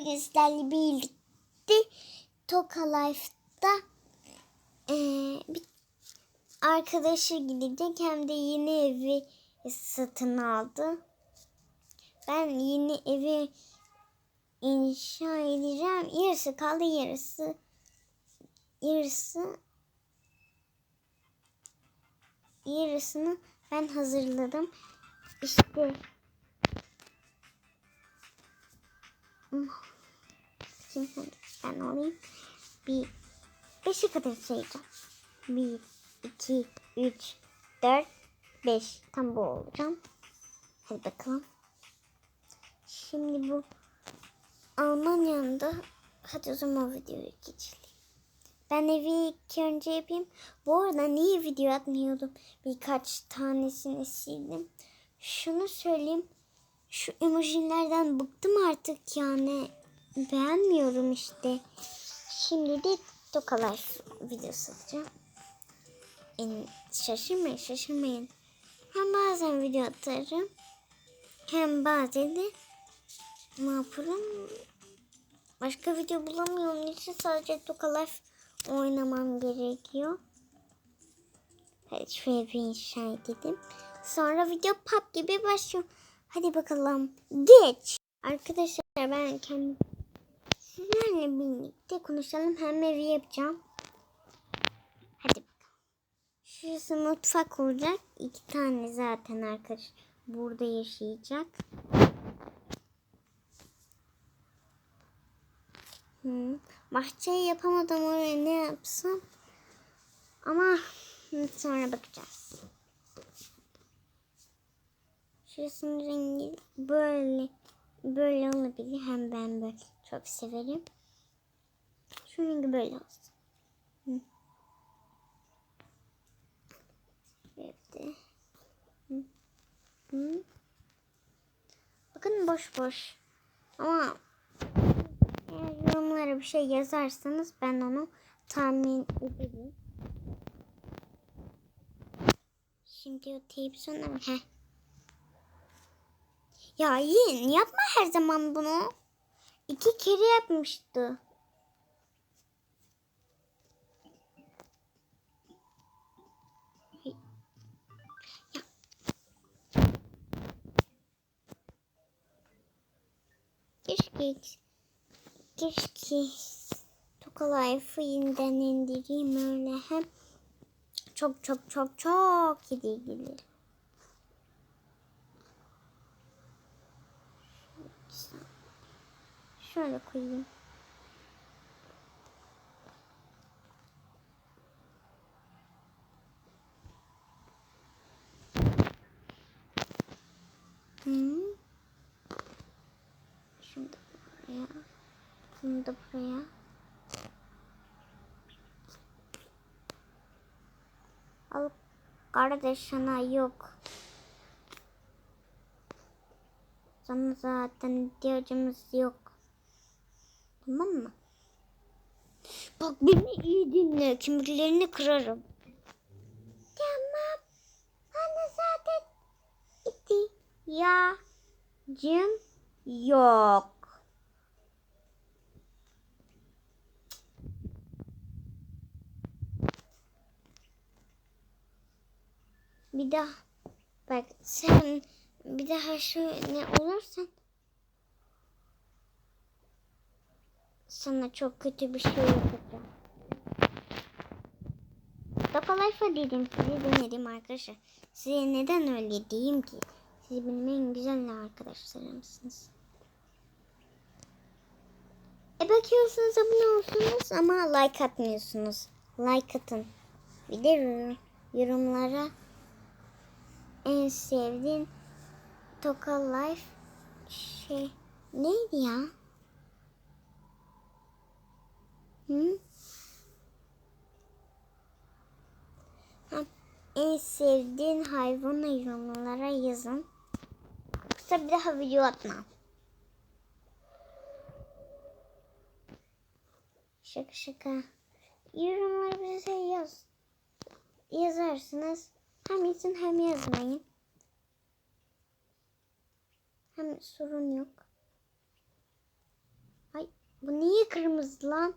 bugün sizlerle birlikte Toka Life'da eee, bir arkadaşı gidecek hem de yeni evi satın aldı. Ben yeni evi inşa edeceğim. Yarısı kaldı yarısı yarısı yarısını ben hazırladım. İşte Şimdi ben alayım. Bir beşe kadar sayacağım. Bir, iki, üç, dört, beş. Tam bu olacağım. Hadi bakalım. Şimdi bu Almanya'da hadi o zaman videoya geçelim. Ben evi ilk önce yapayım. Bu arada niye video atmıyordum? Birkaç tanesini sildim. Şunu söyleyeyim. Şu emojilerden bıktım artık yani. Beğenmiyorum işte. Şimdi de Tokalar videosu atacağım. Şaşırmayın şaşırmayın. Hem bazen video atarım. Hem bazen de ne yaparım? Başka video bulamıyorum için sadece Tokalar oynamam gerekiyor. Hadi şuraya bir inşa edelim. Sonra video pop gibi başlıyor. Hadi bakalım. Geç. Arkadaşlar ben kendim sizlerle birlikte konuşalım. Hem evi yapacağım. Hadi bakalım. Şurası mutfak olacak. İki tane zaten arkadaş burada yaşayacak. Hı. Bahçeyi yapamadım oraya ne yapsam. Ama sonra bakacağız. Şurasının rengi böyle böyle olabilir. Hem ben böyle çok severim. Şu rengi böyle olsun. Hı. Evet. Hı. Hı. Bakın boş boş. Ama eğer yorumlara bir şey yazarsanız ben onu tahmin ederim. Şimdi o teyip sonra mı? Ya Yin yapma her zaman bunu. İki kere yapmıştı. Ya. Keşke keşke Tokalayf'ı yeniden indireyim öyle hem çok çok çok çok iyi gelir. Şöyle koyayım. Hı. Şunu da buraya. Bunu da buraya. Al kardeş sana yok. Sana zaten ihtiyacımız yok. Tamam mı? Bak beni iyi dinle. Kibirlerini kırarım. Tamam. Sana zaten ihtiyacım yok. Bir daha bak sen bir daha ne olursan sana çok kötü bir şey yapacağım. Dokalayfa dedim size demedim arkadaşlar. Size neden öyle diyeyim ki? Siz benim en güzel arkadaşlarımsınız. E bakıyorsunuz abone olsunuz ama like atmıyorsunuz. Like atın. Bir de yorumlara en sevdiğin Toka Life şey neydi ya? Hı? En sevdiğin hayvanı yorumlara yazın. Yoksa bir daha video atmam. Şaka şaka. Yorumlara bize yaz. Yazarsınız. Hem yazın hem yazmayın. Hem sorun yok. Ay bu niye kırmızı lan?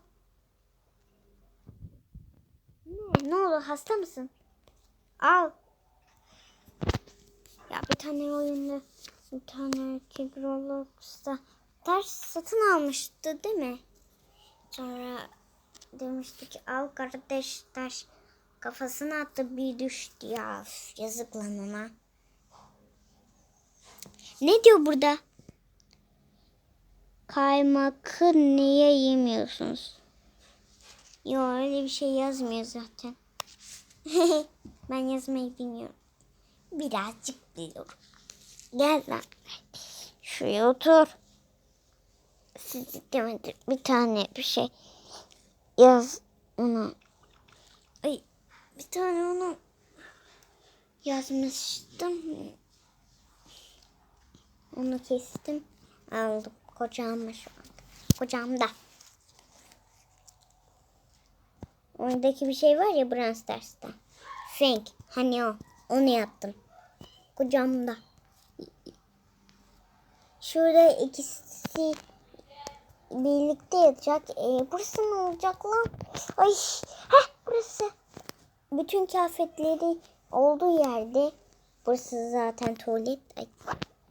Oldu? Hasta mısın? Al. Ya bir tane oyunda bir tane erkek Roblox'ta ders satın almıştı değil mi? Sonra demişti ki al kardeş ders kafasına attı bir düştü ya yazık lan ona. Ne diyor burada? Kaymakı niye yemiyorsunuz? Yok öyle bir şey yazmıyor zaten. ben yazmayı bilmiyorum. Birazcık biliyorum. Gel lan. Şuraya otur. Siz demedim bir tane bir şey yaz onu. Ay bir tane onu yazmıştım. Onu kestim. Aldım. Kocammış şu an. Kocamda. Oradaki bir şey var ya Brawl Stars'ta. Frank. Hani o. Onu yaptım. Kocamda. Şurada ikisi birlikte yatacak. Ee, burası mı olacak lan? Ay, heh burası. Bütün kıyafetleri olduğu yerde. Burası zaten tuvalet. Ay,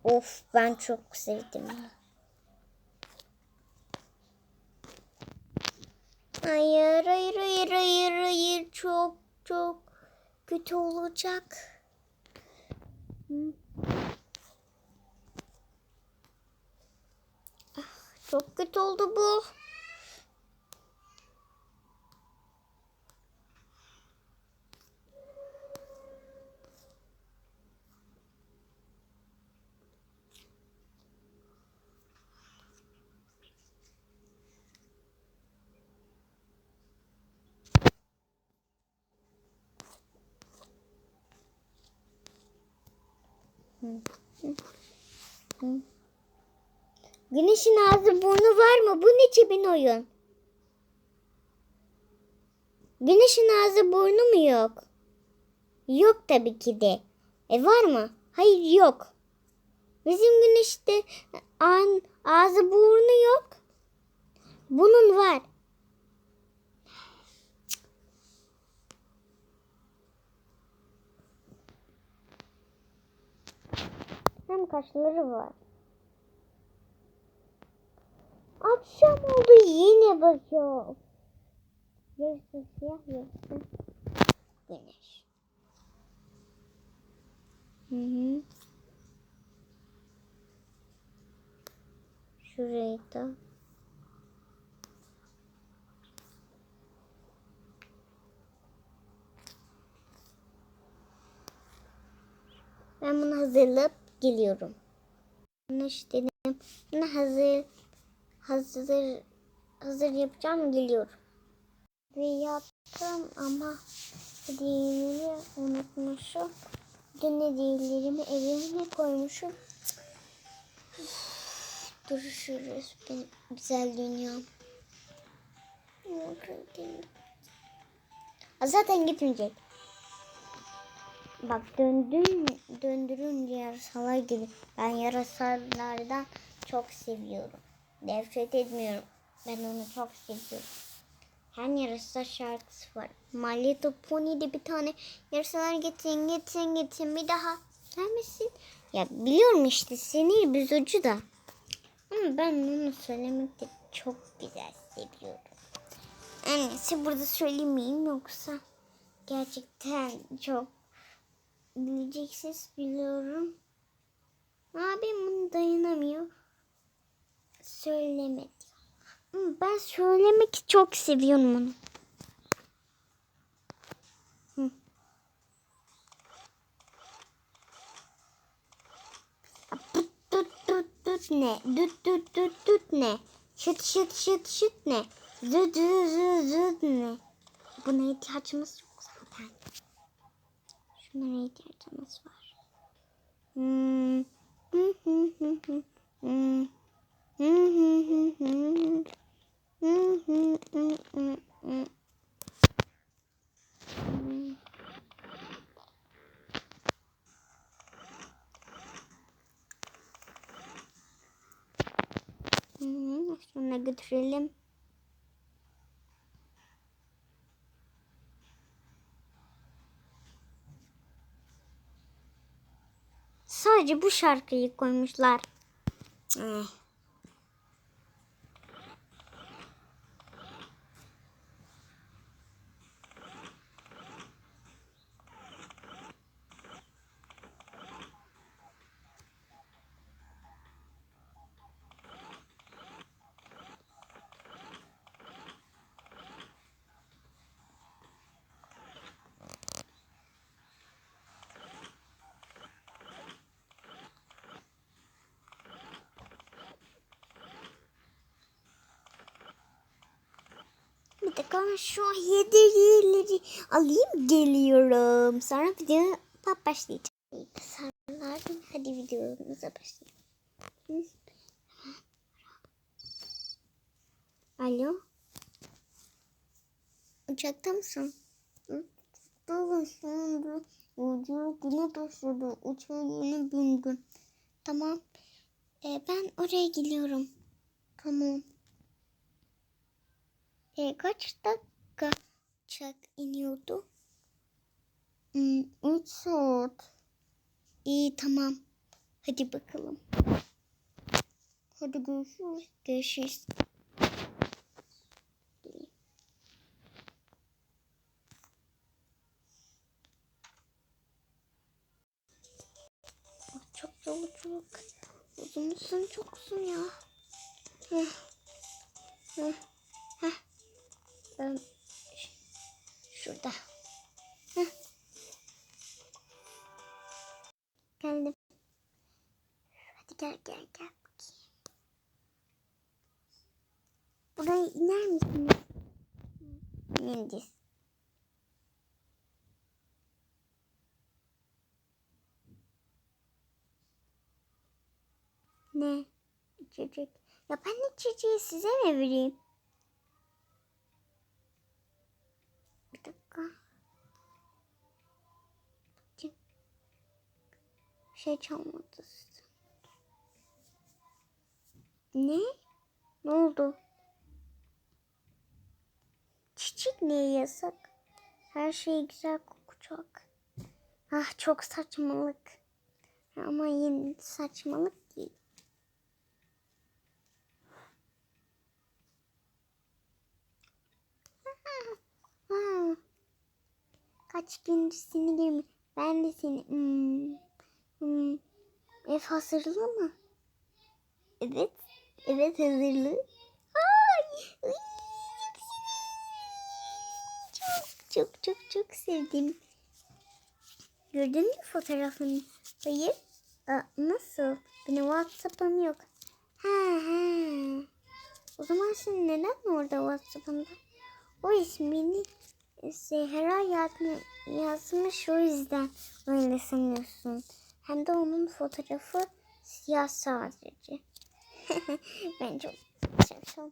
of ben çok sevdim Hayır, hayır, hayır, hayır, hayır. Çok, çok kötü olacak. Ah, çok kötü oldu bu. Güneşin ağzı burnu var mı? Bu ne cebin oyun? Güneşin ağzı burnu mu yok? Yok tabii ki de. E var mı? Hayır yok. Bizim güneşte an, ağzı burnu yok. Bunun var. Hem kaşları var. Akşam oldu yine bakıyor. Yarısı siyah yarısı güneş. Hı hı. Şurayı da. Ben bunu hazırlayıp geliyorum. İşte dedim. Hazır hazır hazır yapacağım geliyorum. Ve yaptım ama hediyeleri unutmuşum. Dün hediyelerimi evime koymuşum. Duruşuruz benim güzel dünyam. Zaten gitmeyecek. Bak döndüm, döndürünce yarasalar gibi. Ben yarasalardan çok seviyorum. Nefret etmiyorum. Ben onu çok seviyorum. Hem yarasa şarkısı var. My Little Pony'de bir tane yarasalar getirin, getirin, getirin. Bir daha gelmesin. Ya biliyorum işte sinir bozucu da. Ama ben onu söylemekte çok güzel seviyorum. Annesi burada söylemeyeyim yoksa gerçekten çok bileceksiniz biliyorum. Abim bunu dayanamıyor. Söylemedi. Ben söylemek çok seviyorum onu. Tut ne? Tut tut tut tut ne? Şıt şıt şıt şıt ne? Zıt zıt zıt zıt ne? Buna ihtiyacımız yok zaten. Şunlara ihtiyacımız var. Hmm. Hı hı hı hı. Hmm. Hı hı hı hı. Hı hı hı hı hı. Hmm. Hmm, Sonra yanına götürelim. Sadece bu şarkıyı koymuşlar. Eh. Bir dakika şu hediyeleri alayım geliyorum. Sonra video başlayacak. İyi. Hadi videomuza başlayalım. Alo. Uçakta mısın? Uçakta şu anda. Yolculuğuna başladı. Yeni bindim. Tamam. Ee, ben oraya gidiyorum. Tamam. E, kaç dakika uçak iniyordu? 3 hmm, saat. İyi tamam. Hadi bakalım. Hadi görüşürüz. Görüşürüz. Çok yolculuk. Uzun musun? Çok uzun ya. Heh. Heh. Heh. Şurada. Heh. Geldim. Hadi gel gel gel. Buraya iner misiniz? İneceğiz. Ne? İçecek. Ya ben içeceği size mi vereyim? dakika. Şey çalmadı. Ne? Ne oldu? Çiçek niye yasak? Her şey güzel kokacak. Ah çok saçmalık. Ama yine saçmalık değil. Ha. Kaç seni görmüyorum. Ben de seni. Hmm. Hmm. Ev hazırlı mı? Evet. Evet hazırlı. Ay. Çok çok çok çok sevdim. Gördün mü fotoğrafını? Hayır. Aa, nasıl? Benim WhatsApp'ım yok. Ha ha. O zaman sen neden orada WhatsApp'ında? O ismini Zehra yazmış o yüzden öyle sanıyorsun. Hem de onun fotoğrafı siyah sadece. ben çok şapşal.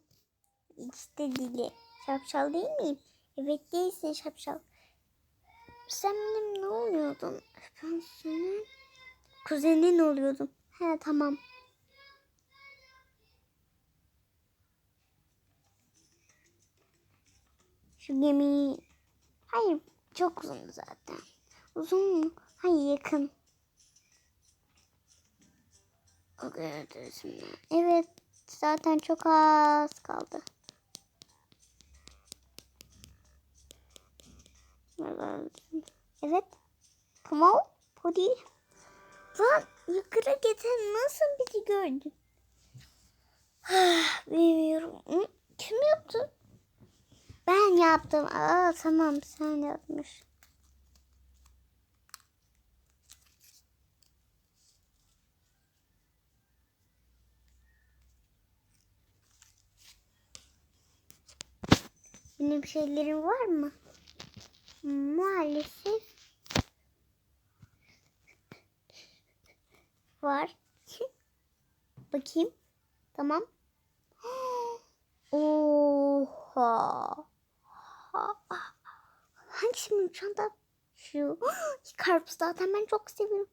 İşte dili. Şapşal değil miyim? Evet değilsin şapşal. Sen benim ne oluyordun? Ben senin kuzenin oluyordum. He tamam. Şu gemiyi... Hayır çok uzun zaten. Uzun mu? Hayır yakın. O Evet zaten çok az kaldı. Evet. On. Podi. Lan yukarı geten nasıl bizi gördü? Bilmiyorum. Kim yaptı? Ben yaptım. Aa tamam sen yapmış. Benim şeylerim var mı? Maalesef var. Bakayım. Tamam. Oha. Hangisi benim çanta? Şu. Karpuz zaten ben çok seviyorum.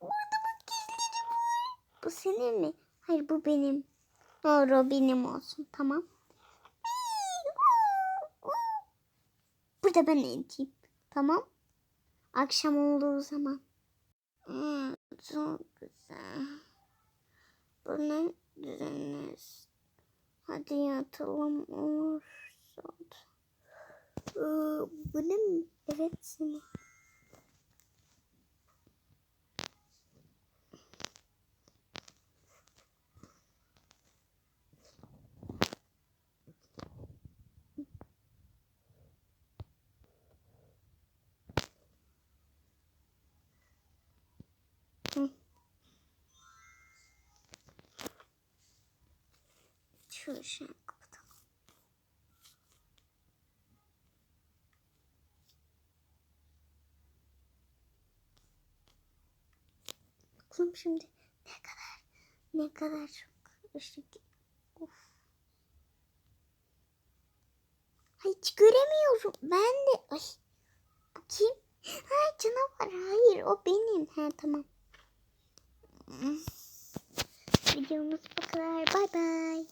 Burada bak gizleri var. Bu senin mi? Hayır bu benim. Doğru benim olsun tamam. Burada ben edeyim. Tamam. Akşam olduğu zaman. Hmm, çok güzel. Bunu düzenleriz. Hadi yatalım olur. Saat. Ee, bu ne mi? Evet senin. Şöyle Bakalım şimdi ne kadar ne kadar çok ışık. Of. Hiç göremiyorum. Ben de ay. Bu kim? Ay canavar. Hayır o benim. He tamam. Videomuz bu kadar. Bay bay.